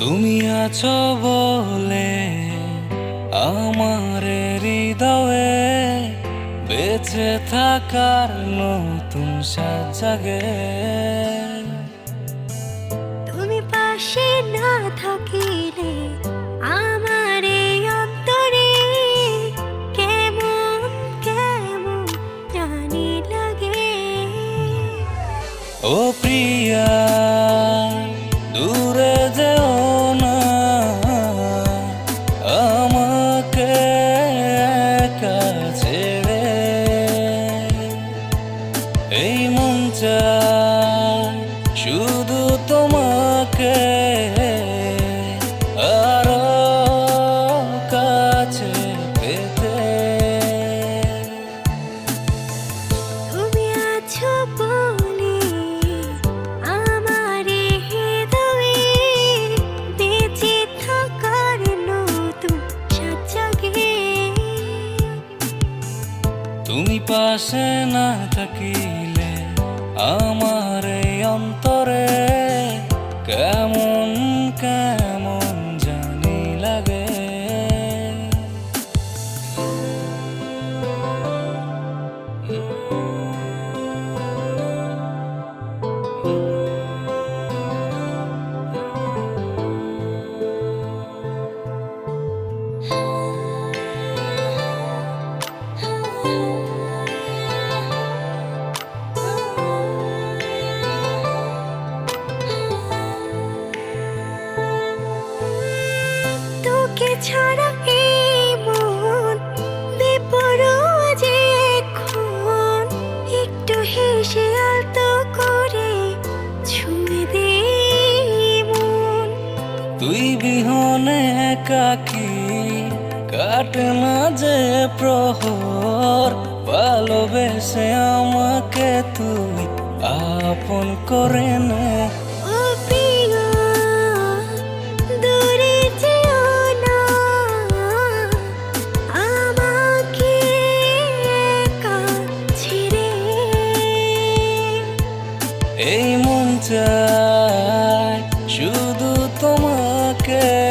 তুমি আছো বলে আমার হৃদয়ে বেঁচে থাকার নতুন সাজ জাগে। তুমি পাশে না থাকিলে আমার অন্তরে কেমন কেমন জানি লাগে? ও প্রিয়া পাশে না থাকিলে আমার অন্তরে একাকি কাটে না যে প্রহর ভালোবেসে আমাকে তুই আপন করে নে। এই মন চায় শুধু তোমাকে।